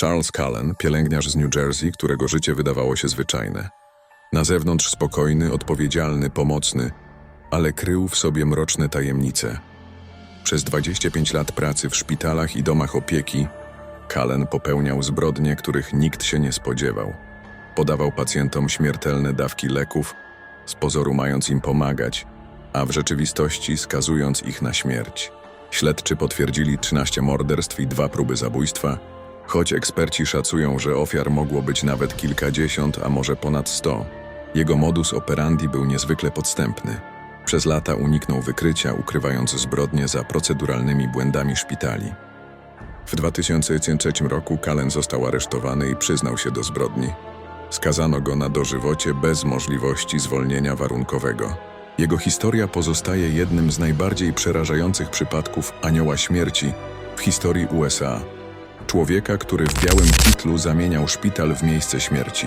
Charles Cullen, pielęgniarz z New Jersey, którego życie wydawało się zwyczajne. Na zewnątrz spokojny, odpowiedzialny, pomocny, ale krył w sobie mroczne tajemnice. Przez 25 lat pracy w szpitalach i domach opieki Cullen popełniał zbrodnie, których nikt się nie spodziewał. Podawał pacjentom śmiertelne dawki leków, z pozoru mając im pomagać, a w rzeczywistości skazując ich na śmierć. Śledczy potwierdzili 13 morderstw i dwa próby zabójstwa, choć eksperci szacują, że ofiar mogło być nawet kilkadziesiąt, a może ponad sto. Jego modus operandi był niezwykle podstępny. Przez lata uniknął wykrycia, ukrywając zbrodnie za proceduralnymi błędami szpitali. W 2003 roku Cullen został aresztowany i przyznał się do zbrodni. Skazano go na dożywocie bez możliwości zwolnienia warunkowego. Jego historia pozostaje jednym z najbardziej przerażających przypadków anioła śmierci w historii USA. Człowieka, który w białym kitlu zamieniał szpital w miejsce śmierci.